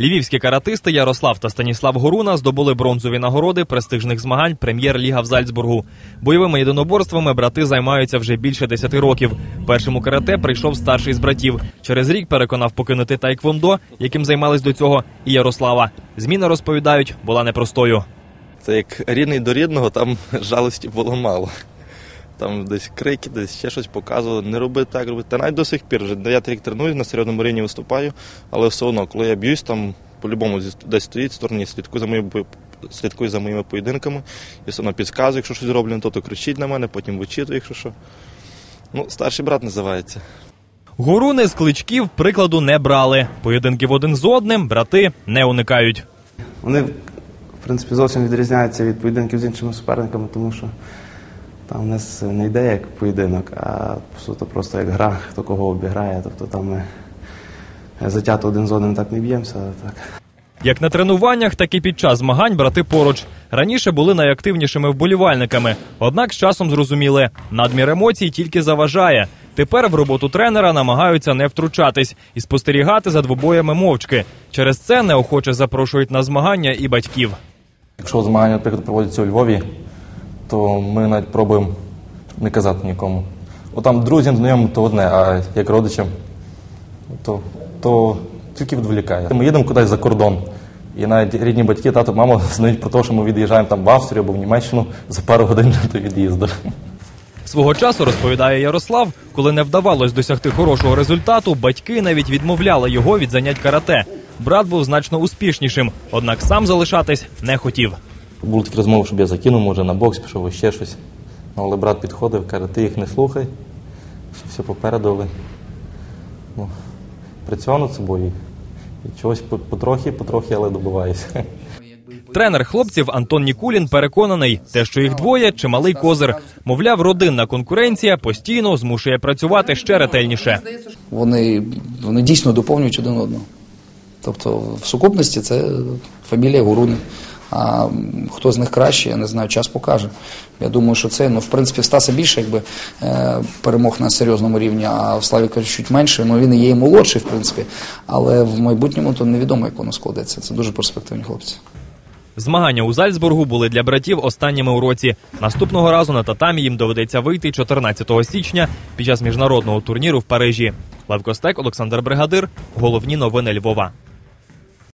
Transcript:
Львівські каратисти Ярослав та Станіслав Горуна здобули бронзові нагороди престижних змагань Прем'єр-ліга в Зальцбургу. Бойовими єдиноборствами брати займаються вже більше 10 років. Першому карате прийшов старший з братів. Через рік переконав покинути тайквондо, яким займались до цього, і Ярослава. Зміна розповідають, була непростою. Це як рідний до рідного, там жалості було мало. Там десь крики, десь ще щось показували, не роби так, роби. Та навіть до сих пір вже дев'ятий рік тренуюсь, на серйозному рівні виступаю, але все одно, коли я б'юсь, там по-любому десь стоїть в стороні, слідкує за моїми бо- слідкує за моїми поєдинками, і все одно підказує, якщо щось зроблю, то, то кричить на мене, потім вичитує, якщо що. Ну, старший брат називається. Горуни з кличків прикладу не брали. Поєдинків один з одним брати не уникають. Вони, в принципі, зовсім відрізняються від поєдинків з іншими суперниками, тому що там у нас не йде як поєдинок, а по суті просто як гра, хто кого обіграє. Тобто там ми затято один з одним так не б'ємося, так. Як на тренуваннях, так і під час змагань брати поруч. Раніше були найактивнішими вболівальниками, однак з часом зрозуміли, надмір емоцій тільки заважає. Тепер в роботу тренера намагаються не втручатись і спостерігати за двобоями мовчки. Через це неохоче запрошують на змагання і батьків. Якщо змагання, наприклад, проводяться у Львові, то ми навіть пробуємо не казати нікому. От там друзям, знайомим то одне, а як родичам, то, то тільки відволікає. Ми їдемо кудись за кордон. І навіть рідні батьки, тато, мама знають про те, що ми від'їжджаємо там в Австрію або в Німеччину за пару годин до від'їзду. Свого часу розповідає Ярослав, коли не вдавалось досягти хорошого результату, батьки навіть відмовляли його від занять карате. Брат був значно успішнішим, однак сам залишатись не хотів. Були такі розмови, щоб я закинув, може, на бокс пішов ще щось. Ну, Але брат підходив, каже, ти їх не слухай, що все попереду. Але, ну, працював над собою і чогось потрохи, потрохи, але добиваюся. Тренер хлопців Антон Нікулін переконаний, те, що їх двоє, чималий козир. Мовляв, родинна конкуренція постійно змушує працювати ще ретельніше. Вони, вони дійсно доповнюють один одного. Тобто, в сукупності це фамілія Гуруни. А хто з них краще, я не знаю, час покаже. Я думаю, що це, ну, в принципі, в Стаса більше, якби е, перемог на серйозному рівні, а в Славіка чуть менше. Ну він і є і молодший, в принципі. Але в майбутньому то невідомо, як воно складеться. Це дуже перспективні хлопці. Змагання у Зальцбургу були для братів останніми у році. Наступного разу на татамі їм доведеться вийти 14 січня під час міжнародного турніру в Парижі. Лев Костек, Олександр Бригадир. Головні новини Львова.